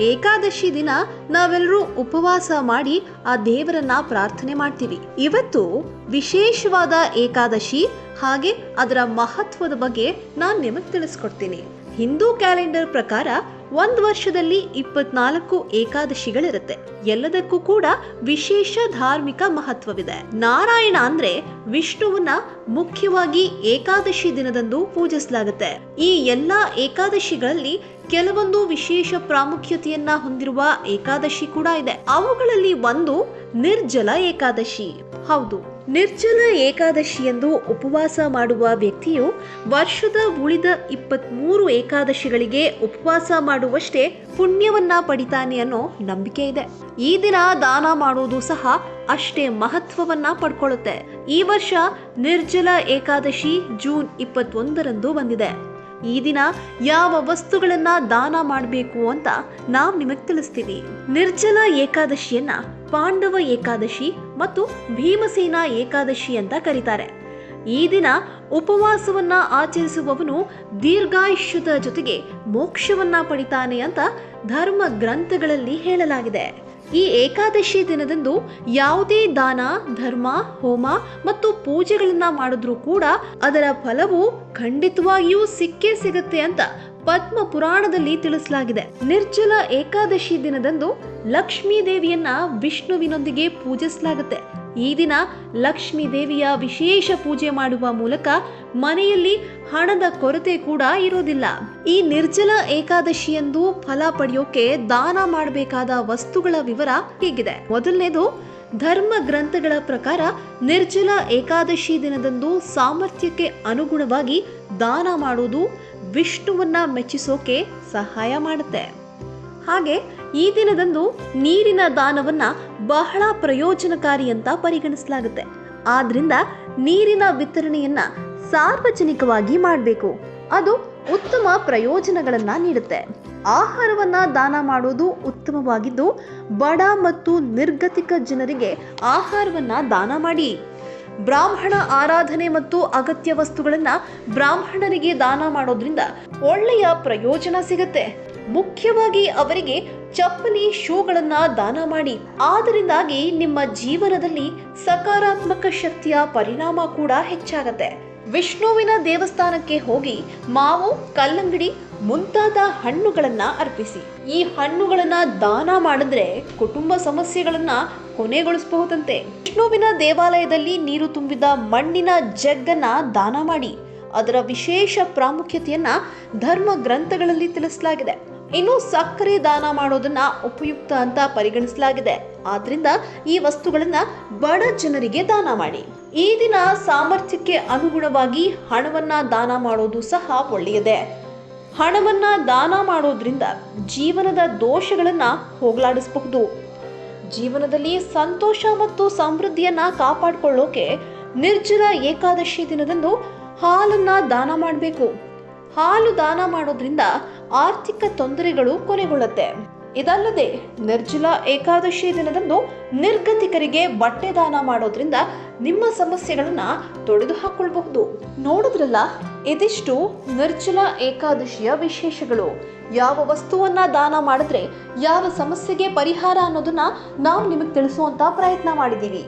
ಏಕಾದಶಿ ದಿನ ನಾವೆಲ್ಲರೂ ಉಪವಾಸ ಮಾಡಿ ಆ ದೇವರನ್ನ ಪ್ರಾರ್ಥನೆ ಮಾಡ್ತೀವಿ. ಇವತ್ತು ವಿಶೇಷವಾದ ಏಕಾದಶಿ ಹಾಗೆ ಅದರ ಮಹತ್ವದ ಬಗ್ಗೆ ನಾನು ನಿಮಗೆ ತಿಳಿಸ್ಕೊಡ್ತೀನಿ. ಹಿಂದೂ ಕ್ಯಾಲೆಂಡರ್ ಪ್ರಕಾರ ಒಂದು ವರ್ಷದಲ್ಲಿ ಇಪ್ಪತ್ನಾಲ್ಕು ಏಕಾದಶಿಗಳಿರುತ್ತೆ. ಎಲ್ಲದಕ್ಕೂ ಕೂಡ ವಿಶೇಷ ಧಾರ್ಮಿಕ ಮಹತ್ವವಿದೆ. ನಾರಾಯಣ ಅಂದ್ರೆ ವಿಷ್ಣುವನ್ನ ಮುಖ್ಯವಾಗಿ ಏಕಾದಶಿ ದಿನದಂದು ಪೂಜಿಸಲಾಗುತ್ತೆ. ಈ ಎಲ್ಲಾ ಏಕಾದಶಿಗಳಲ್ಲಿ ಕೆಲವೊಂದು ವಿಶೇಷ ಪ್ರಾಮುಖ್ಯತೆಯನ್ನ ಹೊಂದಿರುವ ಏಕಾದಶಿ ಕೂಡ ಇದೆ. ಅವುಗಳಲ್ಲಿ ಒಂದು ನಿರ್ಜಲ ಏಕಾದಶಿ. ಹೌದು. ನಿರ್ಜಲ ಏಕಾದಶಿಯಂದು ಉಪವಾಸ ಮಾಡುವ ವ್ಯಕ್ತಿಯು ವರ್ಷದ ಉಳಿದ ಇಪ್ಪತ್ಮೂರು ಏಕಾದಶಿಗಳಿಗೆ ಉಪವಾಸ ಮಾಡುವಷ್ಟೇ ಪುಣ್ಯವನ್ನ ಪಡಿತಾನೆ ಅನ್ನೋ ನಂಬಿಕೆ ಇದೆ. ಈ ದಿನ ದಾನ ಮಾಡುವುದು ಸಹ ಅಷ್ಟೇ ಮಹತ್ವವನ್ನ ಪಡ್ಕೊಳ್ಳುತ್ತೆ. ಈ ವರ್ಷ ನಿರ್ಜಲ ಏಕಾದಶಿ ಜೂನ್ ಇಪ್ಪತ್ತೊಂದರಂದು ಬಂದಿದೆ. ಈ ದಿನ ಯಾವ ವಸ್ತುಗಳನ್ನ ದಾನ ಮಾಡಬೇಕು ಅಂತ ನಾವು ನಿಮಗೆ ತಿಳಿಸ್ತೀವಿ. ನಿರ್ಜಲ ಏಕಾದಶಿಯನ್ನ ಪಾಂಡವ ಏಕಾದಶಿ ಮತ್ತು ಭೀಮಸೇನ ಏಕಾದಶಿ ಅಂತ ಕರೀತಾರೆ. ಈ ದಿನ ಉಪವಾಸವನ್ನ ಆಚರಿಸುವವನು ದೀರ್ಘಾಯುಷ್ಯದ ಜೊತೆಗೆ ಮೋಕ್ಷವನ್ನ ಪಡಿತಾನೆ ಅಂತ ಧರ್ಮ ಗ್ರಂಥಗಳಲ್ಲಿ ಹೇಳಲಾಗಿದೆ. ಈ ಏಕಾದಶಿ ದಿನದಂದು ಯಾವುದೇ ದಾನ, ಧರ್ಮ, ಹೋಮ ಮತ್ತು ಪೂಜೆಗಳನ್ನ ಮಾಡಿದ್ರೂ ಕೂಡ ಅದರ ಫಲವು ಖಂಡಿತವಾಗಿಯೂ ಸಿಕ್ಕೇ ಸಿಗುತ್ತೆ ಅಂತ ಪದ್ಮ ಪುರಾಣದಲ್ಲಿ ತಿಳಿಸಲಾಗಿದೆ. ನಿರ್ಜಲ ಏಕಾದಶಿ ದಿನದಂದು ಲಕ್ಷ್ಮೀ ದೇವಿಯನ್ನ ವಿಷ್ಣುವಿನೊಂದಿಗೆ ಪೂಜಿಸಲಾಗುತ್ತೆ. ಈ ದಿನ ಲಕ್ಷ್ಮೀ ದೇವಿಯ ವಿಶೇಷ ಪೂಜೆ ಮಾಡುವ ಮೂಲಕ ಮನೆಯಲ್ಲಿ ಹಣದ ಕೊರತೆ ಕೂಡ ಇರೋದಿಲ್ಲ ಈ ನಿರ್ಜಲ ಏಕಾದಶಿಯಂದು ಫಲ ಪಡೆಯೋಕೆ ದಾನ ಮಾಡಬೇಕಾದ ವಸ್ತುಗಳ ವಿವರ ಹೀಗಿದೆ. ಮೊದಲನೇದು ಧರ್ಮ ಗ್ರಂಥಗಳ ಪ್ರಕಾರ ನಿರ್ಜಲ ಏಕಾದಶಿ ದಿನದಂದು ಸಾಮರ್ಥ್ಯಕ್ಕೆ ಅನುಗುಣವಾಗಿ ದಾನ ಮಾಡುವುದು ವಿಷ್ಣುವನ್ನ ಮೆಚ್ಚಿಸೋಕೆ ಸಹಾಯ ಮಾಡುತ್ತೆ. ಹಾಗೆ ಈ ದಿನದಂದು ನೀರಿನ ದಾನವನ್ನ ಬಹಳ ಪ್ರಯೋಜನಕಾರಿ ಅಂತ ಪರಿಗಣಿಸಲಾಗುತ್ತೆ. ಆದ್ರಿಂದ ನೀರಿನ ವಿತರಣೆಯನ್ನ ಸಾರ್ವಜನಿಕವಾಗಿ ಮಾಡಬೇಕು. ಅದು ಉತ್ತಮ ಪ್ರಯೋಜನಗಳನ್ನ ನೀಡುತ್ತೆ. ಆಹಾರವನ್ನ ದಾನ ಮಾಡುವುದು ಉತ್ತಮವಾಗಿದ್ದು, ಬಡ ಮತ್ತು ನಿರ್ಗತಿಕ ಜನರಿಗೆ ಆಹಾರವನ್ನ ದಾನ ಮಾಡಿ. ಬ್ರಾಹ್ಮಣ ಆರಾಧನೆ ಮತ್ತು ಅಗತ್ಯ ವಸ್ತುಗಳನ್ನು ಬ್ರಾಹ್ಮಣರಿಗೆ ದಾನ ಮಾಡೋದ್ರಿಂದ ಒಳ್ಳೆಯ ಪ್ರಯೋಜನ ಸಿಗುತ್ತೆ. ಮುಖ್ಯವಾಗಿ ಅವರಿಗೆ ಚಪ್ಪಲಿ ಶೂಗಳನ್ನು ದಾನ ಮಾಡಿ. ಆದ್ದರಿಂದಾಗಿ ನಿಮ್ಮ ಜೀವನದಲ್ಲಿ ಸಕಾರಾತ್ಮಕ ಶಕ್ತಿಯ ಪರಿಣಾಮ ಕೂಡ ಹೆಚ್ಚಾಗತ್ತೆ. ವಿಷ್ಣುವಿನ ದೇವಸ್ಥಾನಕ್ಕೆ ಹೋಗಿ ಮಾವು, ಕಲ್ಲಂಗಡಿ ಮುಂತಾದ ಹಣ್ಣುಗಳನ್ನ ಅರ್ಪಿಸಿ. ಈ ಹಣ್ಣುಗಳನ್ನ ದಾನ ಮಾಡಿದ್ರೆ ಕುಟುಂಬ ಸಮಸ್ಯೆಗಳನ್ನ ಕೊನೆಗೊಳಿಸಬಹುದಂತೆ. ವಿಷ್ಣುವಿನ ದೇವಾಲಯದಲ್ಲಿ ನೀರು ತುಂಬಿದ ಮಣ್ಣಿನ ಜಗ್ಗನ್ನ ದಾನ ಮಾಡಿ. ಅದರ ವಿಶೇಷ ಪ್ರಾಮುಖ್ಯತೆಯನ್ನ ಧರ್ಮ ಗ್ರಂಥಗಳಲ್ಲಿ ತಿಳಿಸಲಾಗಿದೆ. ಇನ್ನು ಸಕ್ಕರೆ ದಾನ ಮಾಡೋದನ್ನ ಉಪಯುಕ್ತ ಅಂತ ಪರಿಗಣಿಸಲಾಗಿದೆ. ಆದ್ರಿಂದ ಈ ವಸ್ತುಗಳನ್ನ ಬಡ ಜನರಿಗೆ ದಾನ ಮಾಡಿ. ಈ ದಿನ ಸಾಮರ್ಥ್ಯಕ್ಕೆ ಅನುಗುಣವಾಗಿ ಹಣವನ್ನ ದಾನ ಮಾಡೋದು ಸಹ ಒಳ್ಳೆಯದೇ. ಹಣವನ್ನ ದಾನ ಮಾಡೋದ್ರಿಂದ ಜೀವನದ ದೋಷಗಳನ್ನ ಹೋಗಲಾಡಿಸಬಹುದು. ಜೀವನದಲ್ಲಿ ಸಂತೋಷ ಮತ್ತು ಸಮೃದ್ಧಿಯನ್ನ ಕಾಪಾಡಿಕೊಳ್ಳೋಕೆ ನಿರ್ಜಲ ಏಕಾದಶಿ ದಿನದಂದು ಹಾಲನ್ನ ದಾನ ಮಾಡಬೇಕು. ಹಾಲು ದಾನ ಮಾಡೋದ್ರಿಂದ ಆರ್ಥಿಕ ತೊಂದರೆಗಳು ಕೊನೆಗೊಳ್ಳುತ್ತೆ. ಇದಲ್ಲದೆ ನಿರ್ಜಲ ಏಕಾದಶಿ ದಿನದಂದು ನಿರ್ಗತಿಕರಿಗೆ ಬಟ್ಟೆ ದಾನ ಮಾಡೋದ್ರಿಂದ ನಿಮ್ಮ ಸಮಸ್ಯೆಗಳನ್ನ ತೊಡೆದು ಹಾಕೊಳ್ಬಹುದು. ನೋಡಿದ್ರಲ್ಲ, ಇದಿಷ್ಟು ನಿರ್ಜಲ ಏಕಾದಶಿಯ ವಿಶೇಷಗಳು. ಯಾವ ವಸ್ತುವನ್ನ ದಾನ ಮಾಡಿದ್ರೆ ಯಾವ ಸಮಸ್ಯೆಗೆ ಪರಿಹಾರ ಅನ್ನೋದನ್ನ ನಾವು ನಿಮಗೆ ತಿಳಿಸುವಂತ ಪ್ರಯತ್ನ ಮಾಡಿದ್ದೀವಿ